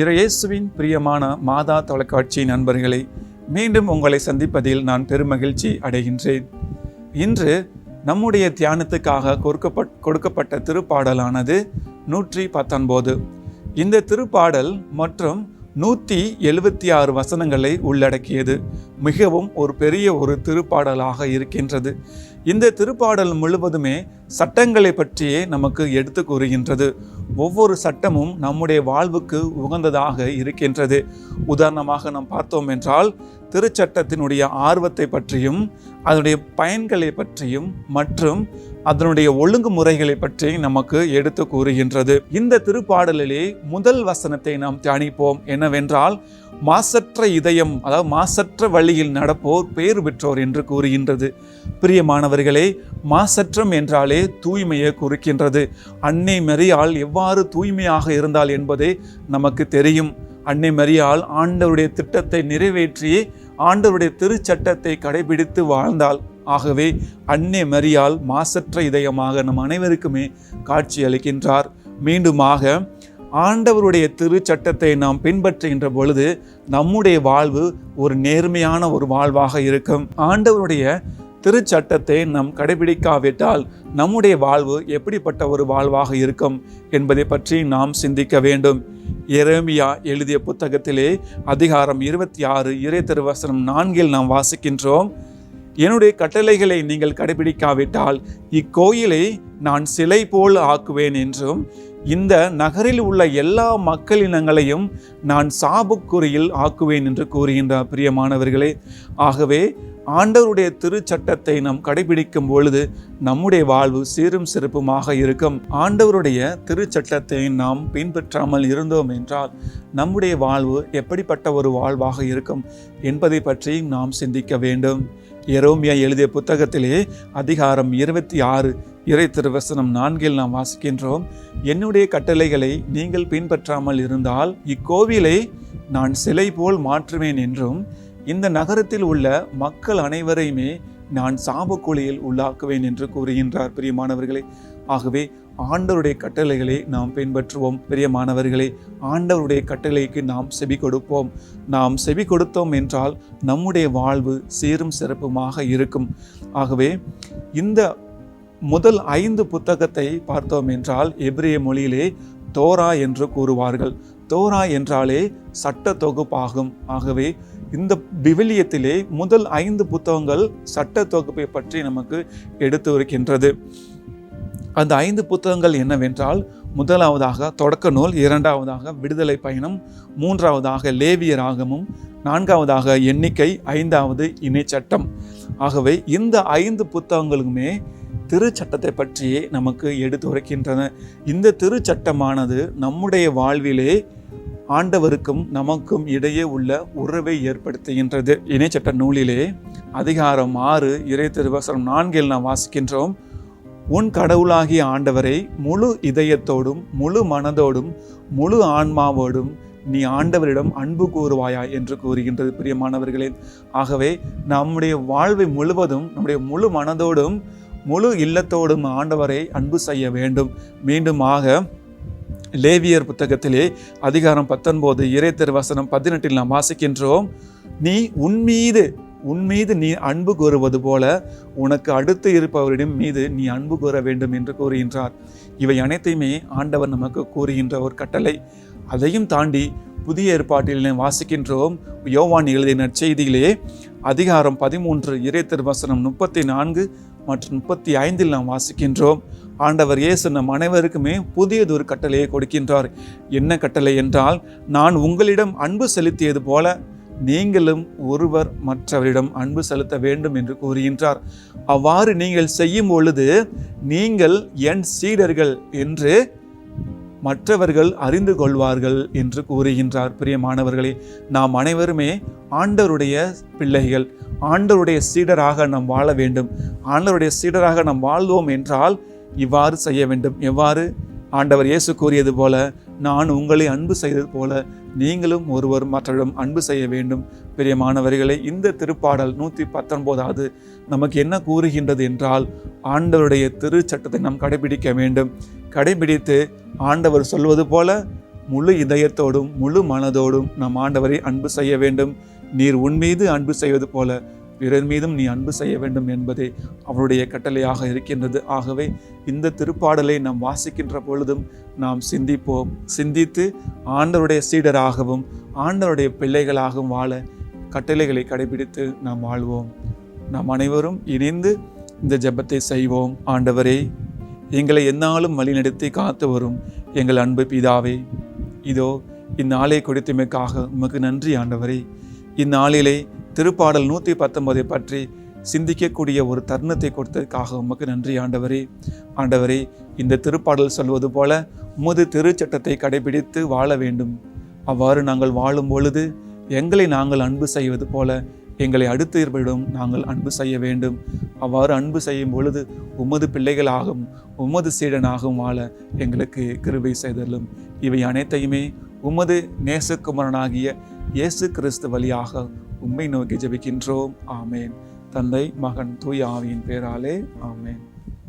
இறையேசுவின் பிரியமான மாதா தொலைக்காட்சி நண்பர்களை மீண்டும் உங்களை சந்திப்பதில் நான் பெருமகிழ்ச்சி அடைகின்றேன். இன்று நம்முடைய தியானத்துக்காக கொடுக்கப்பட் கொடுக்கப்பட்ட திருப்பாடலானது நூற்றி பத்தொன்பது. இந்த திருப்பாடல் மற்றும் நூற்றி எழுபத்தி ஆறு வசனங்களை உள்ளடக்கியது. மிகவும் ஒரு பெரிய ஒரு திருப்பாடலாக இருக்கின்றது. இந்த திருப்பாடல் முழுவதுமே சட்டங்களை பற்றியே நமக்கு எடுத்து கூறுகின்றது. ஒவ்வொரு சட்டமும் நம்முடைய வாழ்வுக்கு உகந்ததாக இருக்கின்றது. உதாரணமாக நாம் பார்த்தோம் என்றால் திருச்சட்டத்தினுடைய ஆர்வத்தை பற்றியும் அதனுடைய பயன்களை பற்றியும் மற்றும் அதனுடைய ஒழுங்குமுறைகளை பற்றி நமக்கு எடுத்து கூறுகின்றது. இந்த திருப்பாடலிலே முதல் வசனத்தை நாம் தியானிப்போம். என்னவென்றால் மாசற்ற இதயம் அதாவது மாசற்ற வழியில் நடப்போர் பெயர் பெற்றோர் என்று கூறுகின்றது. பிரியமானவர்களே மாசற்றம் என்றாலே தூய்மையை குறிக்கின்றது. அன்னை மரியாள் எவ்வாறு தூய்மையாக இருந்தால் என்பதே நமக்கு தெரியும். அன்னை மரியாள் ஆண்டவருடைய திட்டத்தை நிறைவேற்றி ஆண்டவருடைய திருச்சட்டத்தை கடைபிடித்து வாழ்ந்தாள். ஆகவே அன்னை மரியால் மாசற்ற இதயமாக நம் அனைவருக்குமே காட்சி அளிக்கின்றார். மீண்டுமாக ஆண்டவருடைய திருச்சட்டத்தை நாம் பின்பற்றுகின்ற பொழுது நம்முடைய வாழ்வு ஒரு நேர்மையான ஒரு வாழ்வாக இருக்கும். ஆண்டவருடைய திருச்சட்டத்தை நாம் கடைபிடிக்காவிட்டால் நம்முடைய வாழ்வு எப்படிப்பட்ட ஒரு வாழ்வாக இருக்கும் என்பதை பற்றி நாம் சிந்திக்க வேண்டும். எரேமியா எழுதிய புத்தகத்திலே அதிகாரம் இருபத்தி ஆறு இறை திருவசனம் நான்கில் நாம் வாசிக்கின்றோம். என்னுடைய கட்டளைகளை நீங்கள் கடைபிடிக்காவிட்டால் இக்கோயிலை நான் சிலை போல் ஆக்குவேன் என்றும் இந்த நகரில் உள்ள எல்லா மக்களினங்களையும் நான் சாபுக்குறியில் ஆக்குவேன் என்று கூறுகின்றார் பிரியமானவர்களே ஆகவே ஆண்டவருடைய திருச்சட்டத்தை நாம் கடைபிடிக்கும் பொழுது நம்முடைய வாழ்வு சீரும் சிறப்புமாக இருக்கும். ஆண்டவருடைய திருச்சட்டத்தை நாம் பின்பற்றாமல் இருந்தோம் என்றால் நம்முடைய வாழ்வு எப்படிப்பட்ட ஒரு வாழ்வாக இருக்கும் என்பதை பற்றி நாம் சிந்திக்க வேண்டும். எரோமியா எழுதிய புத்தகத்திலே அதிகாரம் இருபத்தி ஆறு இறை திருவசனம் நான்கில் நாம் வாசிக்கின்றோம். என்னுடைய கட்டளைகளை நீங்கள் பின்பற்றாமல் இருந்தால் இக்கோவிலை நான் சிலை போல் மாற்றுவேன் என்றும் இந்த நகரத்தில் உள்ள மக்கள் அனைவரையுமே நான் சாபக்குழியில் உள்ளாக்குவேன் என்று கூறுகின்றார். பிரியமானவர்களே ஆகவே ஆண்டவருடைய கட்டளைகளை நாம் பின்பற்றுவோம். பிரியமானவர்களே ஆண்டவருடைய கட்டளைக்கு நாம் செவி கொடுப்போம். நாம் செவி கொடுத்தோம் என்றால் நம்முடைய வாழ்வு சீரும் சிறப்புமாக இருக்கும். ஆகவே இந்த முதல் ஐந்து புத்தகத்தை பார்த்தோம் என்றால் எபிரிய மொழியிலே தோரா என்று கூறுவார்கள். தோரா என்றாலே சட்ட தொகுப்பாகும். ஆகவே இந்த விவிலியத்திலே முதல் ஐந்து புத்தகங்கள் சட்ட தொகுப்பை பற்றி நமக்கு எடுத்து வருகின்றது. அந்த ஐந்து புத்தகங்கள் என்னவென்றால் முதலாவதாக தொடக்க நூல் இரண்டாவதாக விடுதலை பயணம் மூன்றாவதாக லேவிய ராகமும் நான்காவதாக எண்ணிக்கை ஐந்தாவது இணைச்சட்டம். ஆகவே இந்த ஐந்து புத்தகங்களுமே திருச்சட்டத்தை பற்றியே நமக்கு எடுத்துரைக்கின்றன இந்த திருச்சட்டமானது நம்முடைய வாழ்விலே ஆண்டவருக்கும் நமக்கும் இடையே உள்ள உறவை ஏற்படுத்துகின்றது. இணைச்சட்ட நூலிலே அதிகாரம் ஆறு இறை திருவசனம் நான்கில் நாம் வாசிக்கின்றோம். உன் கடவுளாகிய ஆண்டவரை முழு இதயத்தோடும் முழு மனதோடும் முழு ஆன்மாவோடும் நீ ஆண்டவரிடம் அன்பு கூறுவாயா? என்று கூறுகின்றது பிரியமானவர்களே. ஆகவே நம்முடைய வாழ்வை முழுவதும் நம்முடைய முழு மனதோடும் முழு இல்லத்தோடும் ஆண்டவரை அன்பு செய்ய வேண்டும். மீண்டுமாக லேவியர் புத்தகத்திலே அதிகாரம் பத்தொன்பது இறை திருவசனம் பதினெட்டில் நாம் வாசிக்கின்றோம். நீ உன்மீது உன்மீது நீ அன்பு கூறுவது போல உனக்கு அடுத்து இருப்பவரிடம் மீது நீ அன்பு கூற வேண்டும் என்று கூறுகின்றார். இவை அனைத்தையுமே ஆண்டவர் நமக்கு கூறுகின்ற ஒரு கட்டளை. அதையும் தாண்டி புதிய ஏற்பாட்டில் வாசிக்கின்றோம். யோவான் எழுதிய நற்செய்தியிலே அதிகாரம் பதிமூன்று இறை திருவசனம் முப்பத்தி நான்கு மற்றும் முப்பத்தி ஐந்தில் நாம் வாசிக்கின்றோம். ஆண்டவர் இயேசு நம் அனைவருக்குமே புதியதொரு கட்டளையை கொடுக்கின்றார். என்ன கட்டளை என்றால் நான் உங்களிடம் அன்பு செலுத்தியது போல நீங்களும் ஒருவர் மற்றவரிடம் அன்பு செலுத்த வேண்டும் என்று கூறுகின்றார். அவ்வாறு நீங்கள் செய்யும் பொழுது நீங்கள் என் சீடர்கள் என்று மற்றவர்கள் அறிந்து கொள்வார்கள் என்று கூறுகின்றார். பிரியமானவர்களே நாம் அனைவருமே ஆண்டவருடைய பிள்ளைகள். ஆண்டவருடைய சீடராக நாம் வாழ வேண்டும். ஆண்டவருடைய சீடராக நாம் வாழ்வோம் என்றால் இவ்வாறு செய்ய வேண்டும். எவ்வாறு? ஆண்டவர் இயேசு கூறியது போல நான் உங்களை அன்பு செய்தது போல நீங்களும் ஒருவர் மற்றவரிடம் அன்பு செய்ய வேண்டும். பெரிய மாணவர்களை இந்த திருப்பாடல் நூற்றி பத்தொன்பதாவது நமக்கு என்ன கூறுகின்றது என்றால் ஆண்டவருடைய திருச்சட்டத்தை நாம் கடைபிடிக்க வேண்டும். கடைபிடித்து ஆண்டவர் சொல்வது போல முழு இதயத்தோடும் முழு மனதோடும் நம் ஆண்டவரை அன்பு செய்ய வேண்டும். நீர் உன் மீது அன்பு செய்வது போல பிறர் மீதும் நீ அன்பு செய்ய வேண்டும் என்பதே அவருடைய கட்டளையாக இருக்கின்றது. ஆகவே இந்த திருப்பாடலை நாம் வாசிக்கின்ற பொழுதும் நாம் சிந்திப்போம். சிந்தித்து ஆண்டவருடைய சீடராகவும் ஆண்டவருடைய பிள்ளைகளாகவும் வாழ கட்டளைகளை கடைபிடித்து நாம் வாழ்வோம். நாம் அனைவரும் இணைந்து இந்த ஜெபத்தை செய்வோம். ஆண்டவரே எங்களை எந்நாளும் வழிநடத்தி காத்து வரும் எங்கள் அன்பு பிதாவே இதோ இந்நாளை கொடுத்தமைக்காக உமக்கு நன்றி ஆண்டவரே. இந்நாளிலே திருப்பாடல் நூற்றி பத்தொன்பதை பற்றி சிந்திக்கக்கூடிய ஒரு தருணத்தை கொடுத்ததுக்காக உமக்கு நன்றி ஆண்டவரே. ஆண்டவரே இந்த திருப்பாடல் சொல்வது போல உமது திருச்சட்டத்தை கடைபிடித்து வாழ வேண்டும். அவ்வாறு நாங்கள் வாழும் பொழுது எங்களை நாங்கள் அன்பு செய்வது போல எங்களை அடுத்தவர்களிடம் நாங்கள் அன்பு செய்ய வேண்டும். அவ்வாறு அன்பு செய்யும் பொழுது உமது பிள்ளைகளாகவும் உமது சீடனாகவும் வாழ எங்களுக்கு கிருபை செய்தலும் இவை அனைத்தையுமே உமது நேசகுமரனாகிய இயேசு கிறிஸ்து வழியாக உம்மை நோக்கி ஜெபிக்கின்றோம். ஆமேன். தந்தை மகன் தூய் ஆவியின் பேராலே. ஆமேன்.